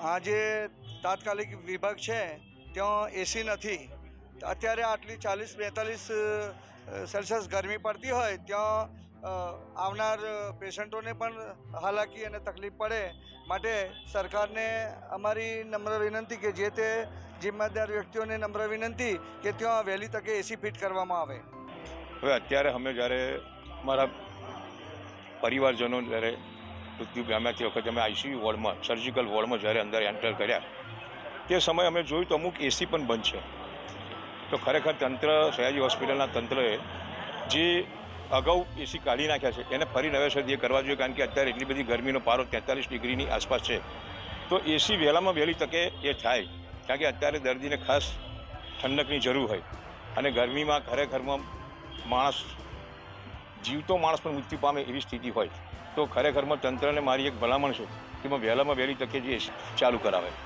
આ જે તાત્કાલિક વિભાગ છે, ત્યાં એસી નથી. અત્યારે આટલી ચાલીસ બેતાલીસ સેલ્સિયસ ગરમી પડતી હોય, ત્યાં આવનાર પેશન્ટોને પણ હાલાકી અને તકલીફ પડે માટે સરકારને અમારી નમ્ર વિનંતી કે જે તે જિમ્મેદાર વ્યક્તિઓને નમ્ર વિનંતી કે ત્યાં વહેલી તકે એસી ફિટ કરવામાં આવે. હવે અત્યારે અમે જ્યારે મારા પરિવારજનો જ્યારે મૃત્યુ પામ્યા તે વખતે અમે આઈસીયુ વોર્ડમાં સર્જિકલ વોર્ડમાં જ્યારે અંદર એન્ટર કર્યા, તે સમયે અમે જોયું તો અમુક એસી પણ બંધ છે. તો ખરેખર તંત્ર, સયાજી હોસ્પિટલના તંત્રએ જે અગાઉ એસી કાઢી નાખ્યા છે, એને ફરી નવેસરથી એ કરવા જોઈએ, કારણ કે અત્યારે એટલી બધી ગરમીનો પારો તેતાલીસ ડિગ્રીની આસપાસ છે. તો એસી વહેલામાં વહેલી તકે એ થાય, કારણ કે અત્યારે દર્દીને ખાસ ઠંડકની જરૂર હોય. અને ગરમીમાં ખરેખરમાં માણસ જીવતો માણસ પણ મૃત્યુ પામે એવી સ્થિતિ હોય. તો ખરેખરમાં તંત્રને મારી એક ભલામણ છે કે એમાં વહેલામાં વહેલી તકે જે ચાલુ કરાવે.